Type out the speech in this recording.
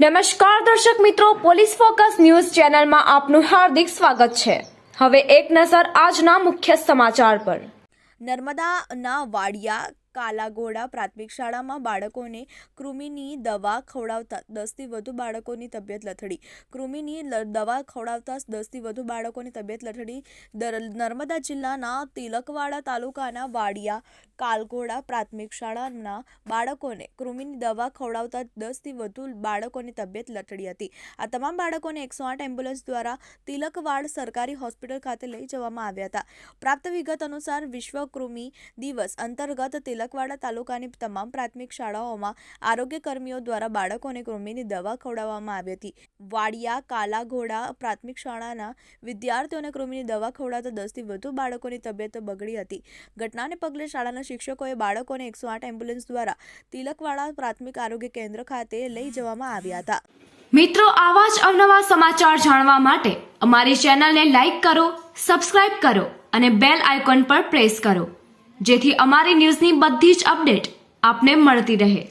નમસ્કાર દર્શક મિત્રો, પોલીસ ફોકસ ન્યૂઝ ચેનલમાં આપનું હાર્દિક સ્વાગત છે. હવે એક નજર આજના મુખ્ય સમાચાર પર. નર્મદાના વાડિયા, કાલાઘોડા પ્રાથમિક શાળામાં બાળકોને કૃમિની દવા ખવડાવતા દસથી વધુ બાળકોની તબિયત લથડી. કૃમિની દવા ખવડાવતા દસથી વધુ બાળકોની તબિયત લથડી. દર- નર્મદા જિલ્લાના તિલકવાડા તાલુકાના વાડિયા કાલઘોડા પ્રાથમિક શાળાના બાળકોને કૃમિની દવા ખવડાવતા દસથી વધુ બાળકોની તબિયત લથડી હતી. આ તમામ બાળકોને એકસો આઠ એમ્બ્યુલન્સ દ્વારા તિલકવાડ સરકારી હોસ્પિટલ ખાતે લઈ જવામાં આવ્યા હતા. પ્રાપ્ત વિગત અનુસાર વિશ્વ કૃમિ દિવસ અંતર્ગત તિલકવાડા તાલુકાની તમામ પ્રાથમિક શાળાઓમાં આરોગ્ય કર્મીઓ દ્વારા બાળકોને કૃમિની દવા ખવડાવવામાં આવી હતી. વાડિયા, કાલાઘોડા પ્રાથમિક શાળાના વિદ્યાર્થીઓને કૃમિની દવા ખવડાવતા દસથી વધુ બાળકોની તબિયત બગડી હતી. ઘટનાને પગલે શાળાના શિક્ષકોએ બાળકોને એકસો આઠ એમ્બ્યુલન્સ દ્વારા તિલકવાડા પ્રાથમિક આરોગ્ય કેન્દ્ર ખાતે લઈ જવામાં આવ્યા હતા. મિત્રો, આવા જ અવનવા સમાચાર જાણવા માટે અમારી ચેનલને લાઇક કરો, સબસ્ક્રાઇબ કરો અને બેલ આઇકોન પર પ્રેસ કરો, જેથી અમારી ન્યૂઝની બધી જ અપડેટ આપને મળતી રહે.